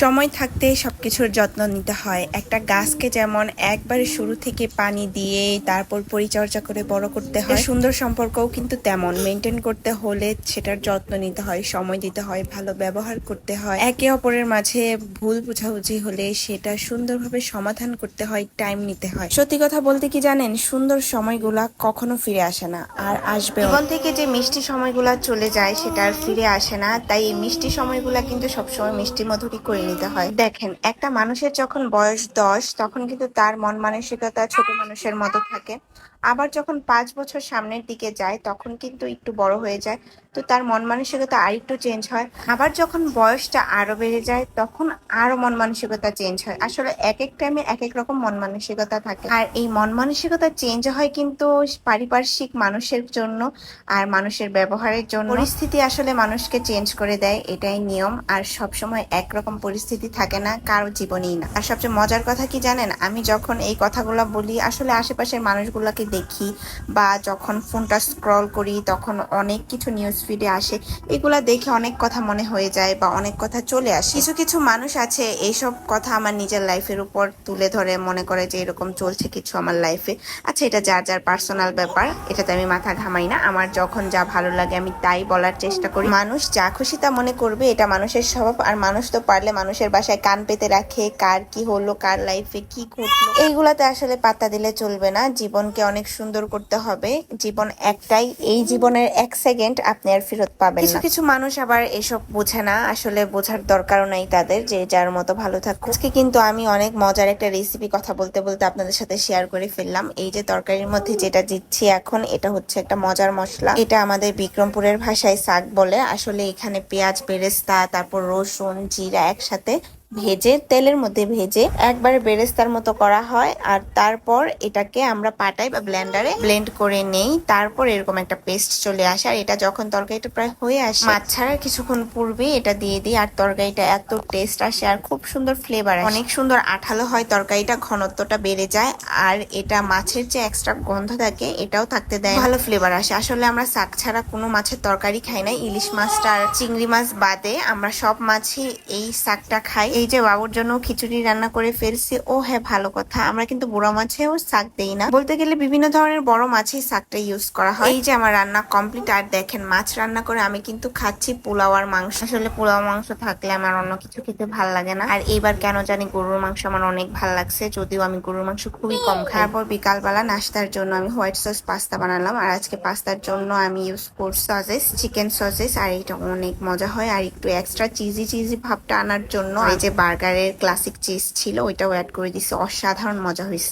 সময় থাকতে সব কিছুর যত্ন নিতে হয়। একটা গাছকে যেমন একবারে শুরু থেকে পানি দিয়ে তারপর পরিচর্যা করে বড় করতে হয় সুন্দর সম্পর্কও কিন্তু তেমন। মেনটেন করতে হলে সেটার যত্ন নিতে হয় সময় দিতে হয় ভালো ব্যবহার করতে হয়। একে অপরের মাঝে ভুল বোঝাবুঝি হলে সেটা সুন্দরভাবে সমাধান করতে হয় টাইম নিতে হয়। সত্যি কথা বলতে কি জানেন সুন্দর সময়গুলা কখনো ফিরে আসে না আর আসবে জীবন থেকে যে মিষ্টি সময়গুলা চলে যায় সেটা আর ফিরে আসে না তাই এই মিষ্টি সময়গুলা কিন্তু সবসময় মিষ্টি মধুরই করে নিতে হয়। দেখেন, একটা মানুষের যখন বয়স দশ, তখন কিন্তু তার মন মানসিকতা ছোট মানুষের মতো থাকে। আবার যখন পাঁচ বছর সামনের দিকে যায়, তখন কিন্তু একটু বড় হয়ে যায়। তো তার মন মানসিকতা আরেকটু চেঞ্জ হয়। আবার যখন বয়সটা আরও বেড়ে যায়, তখন আরও মন মানসিকতা চেঞ্জ হয়। আসলে এক এক টাইমে এক এক রকম মন মানসিকতা থাকে। আর এই মন মানসিকতা চেঞ্জ হয় কিন্তু পারিপার্শ্বিক মানুষের জন্য আর মানুষের ব্যবহারের জন্য। পরিস্থিতি আসলে মানুষকে চেঞ্জ করে দেয়, এটাই নিয়ম। আর সবসময় একরকম পরিস্থিতি থাকে না, কারও জীবনেই না। আর সবচেয়ে মজার কথা কি জানেন? আমি যখন এই কথাগুলো বলি, আসলে আশেপাশের মানুষগুলোকে দেখি বা যখন ফোনটা স্ক্রল করি, তখন অনেক কিছু নিউজ ফিডে আসে, এগুলা দেখে অনেক কথা মনে হয়ে যায় বা অনেক কথা চলে আসে। কিছু কিছু মানুষ আছে, এইসব কথা আমার নিজের লাইফের উপর তুলে ধরে, মনে করে যে এরকম চলছে কিছু আমার লাইফে আচ্ছা এটা যার যার পার্সোনাল ব্যাপার, এটাতে আমি মাথা ঘামাই না, আমার যখন যা ভালো লাগে আমি তাই বলার চেষ্টা করি। মানুষ যা খুশি তা মনে করবে, এটা মানুষের স্বভাব, আর মানুষ তো পারলে মানুষের বাসায় কান পেতে রাখে, কার কি হলো, কার লাইফে কি ঘটলো। এইগুলাতে আসলে পাত্তা দিলে চলবে না, জীবনকে অনেক সুন্দর করতে হবে। জীবন একটাই, এই জীবনের এক সেকেন্ড আপনি আর ফেরত পাবেন কিছু কিছু মানুষ আবার এসব বোঝে না। আসলে বোঝার দরকারও নাই তাদের যে যার মতো ভালো থাকুক। আজকে কিন্তু আমি অনেক মজার একটা রেসিপি কথা বলতে বলতে আপনাদের সাথে শেয়ার করে ফেললাম। এই যে তরকারির মধ্যে যেটা দিচ্ছি এখন এটা হচ্ছে একটা মজার মশলা। এটা আমাদের বিক্রমপুরের ভাষায় শাক বলে। আসলে এখানে পেঁয়াজ বেরেস্তা তারপর রসুন জিরা একসাথে ভেজে, তেলের মধ্যে ভেজে একবারে বেরেস্তার মতো করা হয় আর তারপর এটাকে আমরা পাটাই বা ব্লেন্ডারে ব্লেন্ড করে নেই। তারপর এরকম একটা পেস্ট চলে আসে আর এটা যখন তরকারিটা প্রায় হয়ে আসে, মাছ ছাড়ার কিছুক্ষণ পূর্বে এটা দিয়ে দিই আর তরকারিটা এত টেস্ট আসে আর খুব সুন্দর ফ্লেভার আসে। অনেক সুন্দর আঠালো হয় তরকারিটা, ঘনত্বটা বেড়ে যায় আর এটা মাছের যে এক্সট্রা গন্ধ থাকে এটাও থাকতে দেয় ভালো ফ্লেভার আসে। আসলে আমরা শাক ছাড়া কোনো মাছের তরকারি খাই না। ইলিশ মাছটা আর চিংড়ি মাছ বাদে আমরা সব মাছই এই শাকটা খাই। এই যে বাবুর জন্য খিচুড়ি রান্না করে ফেলছি, ও হ্যাঁ ভালো কথা। আমরা কিন্তু বুড়ো মাছেও শাক দেই না। বলতে গেলে বিভিন্ন ধরনের বড় মাছেই শাকটা ইউজ করা হয়। এই যে আমার রান্না কমপ্লিট আর দেখেন মাছ রান্না করে আমি কিন্তু খাচ্ছি পোলাও আর মাংস। আসলে পোলাও মাংস থাকলে আমার অন্য কিছু খেতে ভালো লাগে না। আর এইবার কেন জানি গরুর মাংস আমার অনেক ভালো লাগছে, যদিও আমি গরুর মাংস খুবই কম খাই। তারপর বিকালবেলা নাস্তার জন্য আমি হোয়াইট সস পাস্তা বানালাম। আর আজকে পাস্তার জন্য আমি ইউজ করছি সসেস চিকেন সসেস আর এটা অনেক মজা হয়। আর একটু এক্সট্রা চিজি চিজি ভাবটা আনার জন্য। এই বার্গারের ক্লাসিক চিজ ছিল ওইটাও অ্যাড করে দিছি। অসাধারণ মজা হয়েছে